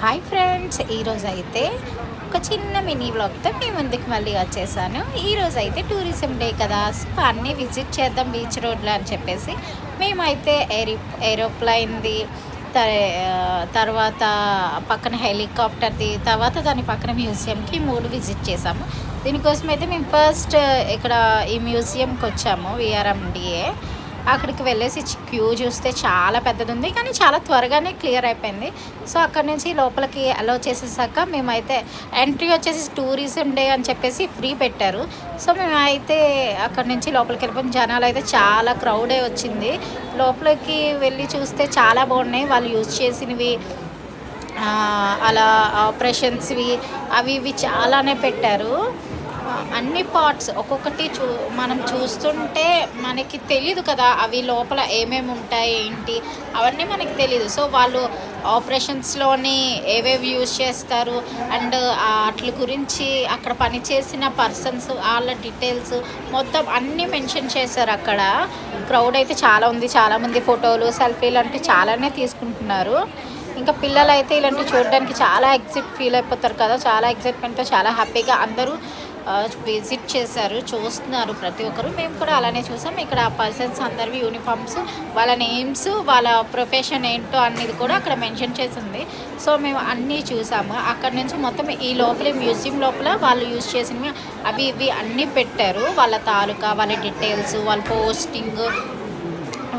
Hi friends ఈరోజు అయితే ఒక చిన్న మినీ బ్లాగ్తో మీ ముందుకు మళ్ళీ వచ్చేసాను. ఈరోజు అయితే టూరిజం డే కదా సో అన్నీ విజిట్ చేద్దాం బీచ్ రోడ్లో అని చెప్పేసి మేమైతే ఏరి ఏరోప్లైన్ది త- తర్వాత పక్కన హెలికాప్టర్ది తర్వాత దాని పక్కన మ్యూజియంకి మూడు విజిట్ చేసాము. దీనికోసం అయితే మేము ఫస్ట్ ఇక్కడ ఈ మ్యూజియంకి వచ్చాము విఆర్ఎండిఏ. అక్కడికి వెళ్ళేసి క్యూ చూస్తే చాలా పెద్దది ఉంది కానీ చాలా త్వరగానే క్లియర్ అయిపోయింది. సో అక్కడ నుంచి లోపలికి అలో చేసేసాక మేమైతే ఎంట్రీ వచ్చేసి టూరిజం డే అని చెప్పేసి ఫ్రీ పెట్టారు. సో మేమైతే అక్కడ నుంచి లోపలికి వెళ్ళిపోయిన జనాలు అయితే చాలా క్రౌడే వచ్చింది. లోపలికి వెళ్ళి చూస్తే చాలా బాగున్నాయి. వాళ్ళు యూజ్ చేసినవి అలా ఆపరేషన్స్వి అవి ఇవి చాలానే పెట్టారు. అన్ని పార్ట్స్ ఒక్కొక్కటి చూ మనం చూస్తుంటే మనకి తెలియదు కదా అవి లోపల ఏమేమి ఉంటాయి ఏంటి? అవన్నీ మనకి తెలియదు సో వాళ్ళు ఆపరేషన్స్లోని ఏవేవి యూజ్ చేస్తారు అండ్ అట్ల గురించి అక్కడ పనిచేసిన పర్సన్స్ వాళ్ళ డీటెయిల్స్ మొత్తం అన్నీ మెన్షన్ చేశారు అక్కడ. క్రౌడ్ అయితే చాలా ఉంది. చాలామంది ఫోటోలు సెల్ఫీలు అంటే చాలానే తీసుకుంటున్నారు. ఇంకా పిల్లలు అయితే ఇలాంటివి చూడడానికి చాలా ఎగ్జిట్ ఫీల్ అయిపోతారు కదా. చాలా ఎగ్జైట్మెంట్తో చాలా హ్యాపీగా అందరూ విజిట్ చేశారు చూస్తున్నారు ప్రతి ఒక్కరు. మేము కూడా అలానే చూసాం. ఇక్కడ ఆ పర్సన్స్ అందరివి యూనిఫామ్స్ వాళ్ళ నేమ్స్ వాళ్ళ ప్రొఫెషన్ ఏంటో అనేది కూడా అక్కడ మెన్షన్ చేసింది. సో మేము అన్నీ చూసాము. అక్కడ నుంచి మొత్తం ఈ లోపల మ్యూజియం లోపల వాళ్ళు యూజ్ చేసినవి అవి ఇవి అన్నీ పెట్టారు. వాళ్ళ తాలూకా వాళ్ళ డీటెయిల్స్ వాళ్ళ పోస్టింగ్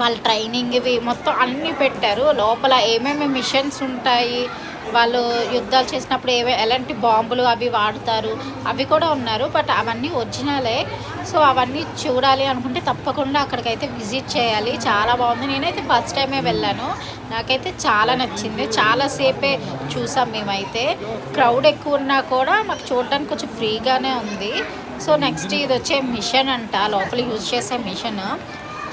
వాళ్ళ ట్రైనింగ్ ఇవి మొత్తం అన్నీ పెట్టారు. లోపల ఏమేమి మిషన్స్ ఉంటాయి వాళ్ళు యుద్ధాలు చేసినప్పుడు ఏవే ఎలాంటి బాంబులు అవి వాడతారు అవి కూడా ఉన్నారు. బట్ అవన్నీ ఒరిజినలే. సో అవన్నీ చూడాలి అనుకుంటే తప్పకుండా అక్కడికైతే విజిట్ చేయాలి. చాలా బాగుంది. నేనైతే ఫస్ట్ టైమే వెళ్ళాను. నాకైతే చాలా నచ్చింది. చాలాసేపే చూసాం మేమైతే. క్రౌడ్ ఎక్కువ ఉన్నా కూడా మాకు చూడడానికి కొంచెం ఫ్రీగానే ఉంది. సో నెక్స్ట్ ఇది వచ్చే మిషన్ అంట. లోపల యూజ్ చేసే మిషన్.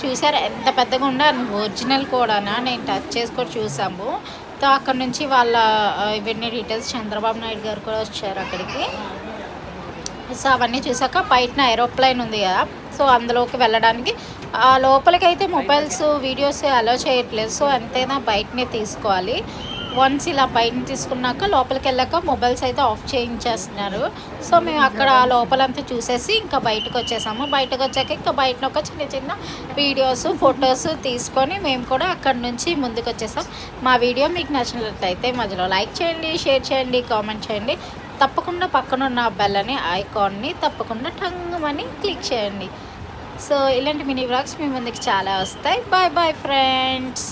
చూసారు? ఎంత పెద్దగా ఉందో. ఒరిజినల్ కూడానా? నేను టచ్ చేసుకొని చూసాము. సో అక్కడ నుంచి వాళ్ళ ఇవన్నీ డీటెయిల్స్ చంద్రబాబు నాయుడు గారు కూడా వచ్చారు అక్కడికి. సో అవన్నీ చూసాక బయటన ఏరోప్లైన్ ఉంది కదా. సో అందులోకి వెళ్ళడానికి ఆ లోపలికి అయితే మొబైల్స్ వీడియోస్ అలో చేయట్లేదు. సో అంతేనా బయటనే తీసుకోవాలి. వన్స్ ఇలా బయట తీసుకున్నాక లోపలికి వెళ్ళాక మొబైల్స్ అయితే ఆఫ్ చేయించేస్తున్నారు. సో మేము అక్కడ లోపలంతా చూసేసి ఇంకా బయటకు వచ్చేసాము. బయటకు వచ్చాక ఇంకా బయట ఒక చిన్న చిన్న వీడియోస్ ఫొటోస్ తీసుకొని మేము కూడా అక్కడ నుంచి ముందుకు వచ్చేసాం. మా వీడియో మీకు నచ్చినట్లయితే మధ్యలో లైక్ చేయండి షేర్ చేయండి కామెంట్ చేయండి. తప్పకుండా పక్కన ఉన్న బెల్లని ఐకాన్ని తప్పకుండా టంగమని క్లిక్ చేయండి. సో ఇలాంటి మినీ బ్లాగ్స్ మీ ముందుకు చాలా వస్తాయి. Bye bye friends